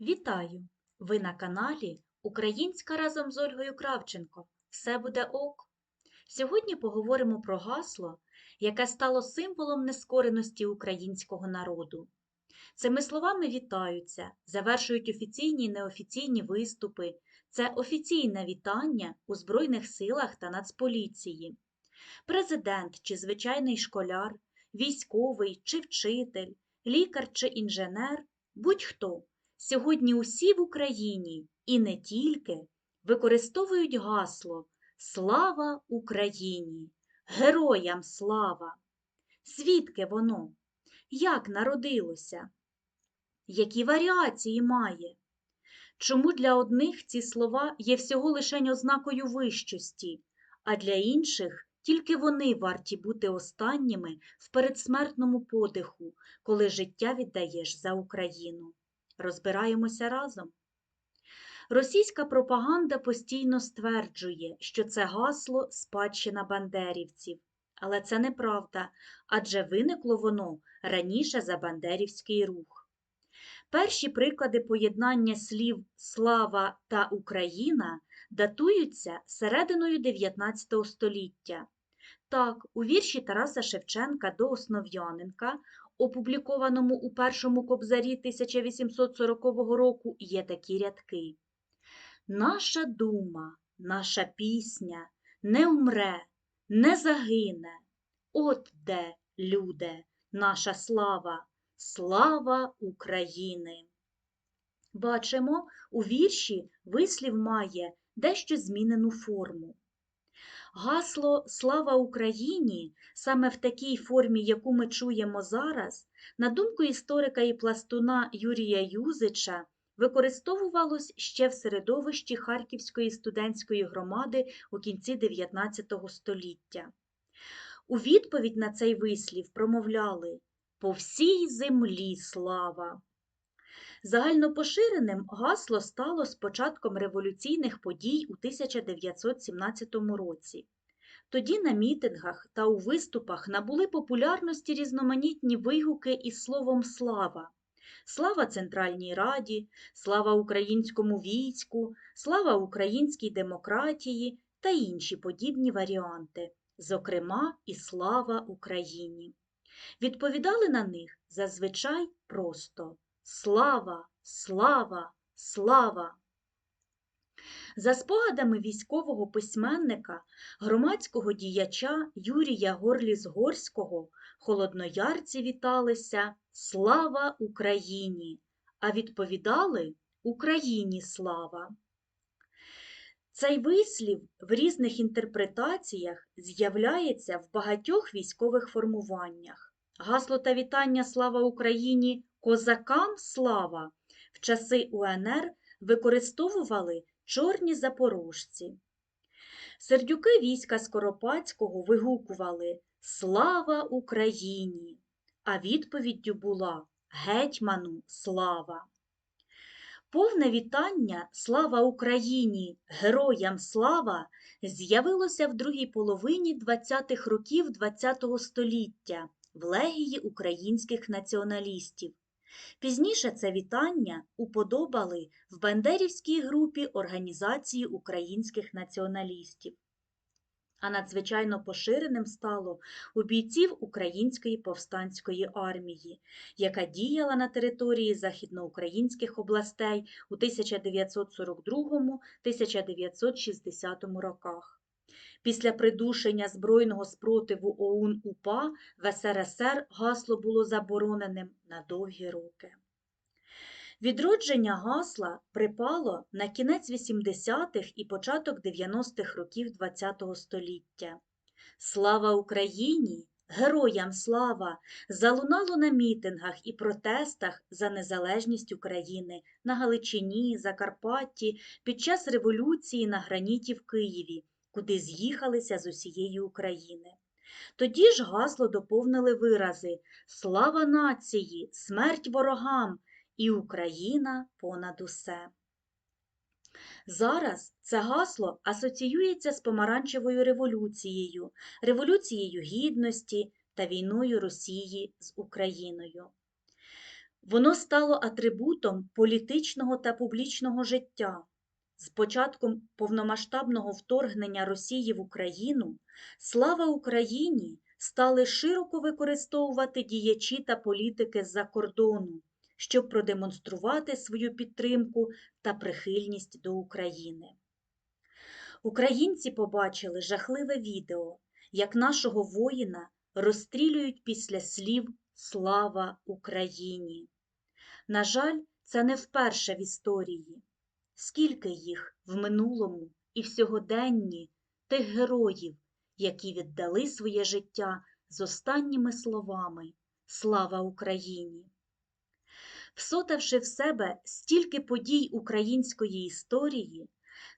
Вітаю! Ви на каналі Українська разом з Ольгою Кравченко. Все буде ок. Сьогодні поговоримо про гасло, яке стало символом нескореності українського народу. Цими словами вітаються, завершують офіційні і неофіційні виступи. Це офіційне вітання у Збройних силах та Нацполіції. Президент чи звичайний школяр, військовий чи вчитель, лікар чи інженер, будь-хто. Сьогодні усі в Україні і не тільки використовують гасло Слава Україні! Героям слава! Звідки воно? Як народилося? Які варіації має? Чому для одних ці слова є всього лише ознакою вищості, а для інших тільки вони варті бути останніми в передсмертному подиху, коли життя віддаєш за Україну? Розбираємося разом. Російська пропаганда постійно стверджує, що це гасло спадщина бандерівців. Але це неправда, адже виникло воно раніше за бандерівський рух. Перші приклади поєднання слів Слава та Україна датуються серединою 19 століття. Так, у вірші Тараса Шевченка до Основ'яненка опублікованому у першому кобзарі 1840 року, є такі рядки. Наша дума, наша пісня не умре, не загине. От де, люде, наша слава, слава України. Бачимо, у вірші вислів має дещо змінену форму. Гасло Слава Україні саме в такій формі, яку ми чуємо зараз, на думку історика і пластуна Юрія Юзича, використовувалось ще в середовищі Харківської студентської громади у кінці 19 століття. У відповідь на цей вислів промовляли По всій землі слава. Загальнопоширеним гасло стало з початком революційних подій у 1917 році. Тоді на мітингах та у виступах набули популярності різноманітні вигуки із словом слава. Слава Центральній Раді, слава українському війську, слава українській демократії та інші подібні варіанти, зокрема і слава Україні. Відповідали на них зазвичай просто Слава, слава, слава! За спогадами військового письменника, громадського діяча Юрія Горліс-Горського, холодноярці віталися Слава Україні! А відповідали Україні слава! Цей вислів в різних інтерпретаціях з'являється в багатьох військових формуваннях. Гасло та вітання Слава Україні! Козакам слава в часи УНР використовували чорні запорожці. Сердюки війська Скоропадського вигукували Слава Україні! А відповіддю була Гетьману слава! Повне вітання Слава Україні! Героям слава з'явилося в другій половині 20-х років ХХ століття в легії українських націоналістів. Пізніше це вітання уподобали в Бендерівській групі Організації українських націоналістів. А надзвичайно поширеним стало у бійців Української повстанської армії, яка діяла на території західноукраїнських областей у 1942-1960 роках. Після придушення збройного спротиву ОУН УПА в СРСР гасло було забороненим на довгі роки. Відродження гасла припало на кінець 80-х і початок 90-х років ХХ століття. Слава Україні! Героям слава! Залунало на мітингах і протестах за незалежність України на Галичині, Закарпатті під час революції на граніті в Києві куди з'їхалися з усієї України. Тоді ж гасло доповнили вирази Слава нації, смерть ворогам і Україна понад усе. Зараз це гасло асоціюється з помаранчевою революцією, революцією гідності та війною Росії з Україною. Воно стало атрибутом політичного та публічного життя. З початком повномасштабного вторгнення Росії в Україну слава Україні стали широко використовувати діячі та політики з-за кордону, щоб продемонструвати свою підтримку та прихильність до України. Українці побачили жахливе відео, як нашого воїна розстрілюють після слів Слава Україні. На жаль, це не вперше в історії. Скільки їх в минулому і в сьогоденні тих героїв, які віддали своє життя з останніми словами Слава Україні! Всотавши в себе стільки подій української історії,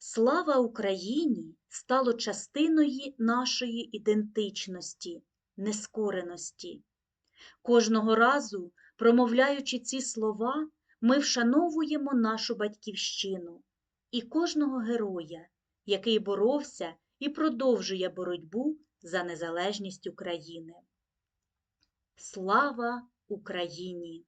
Слава Україні стало частиною нашої ідентичності, нескореності. Кожного разу, промовляючи ці слова, ми вшановуємо нашу батьківщину і кожного героя, який боровся і продовжує боротьбу за незалежність України. Слава Україні!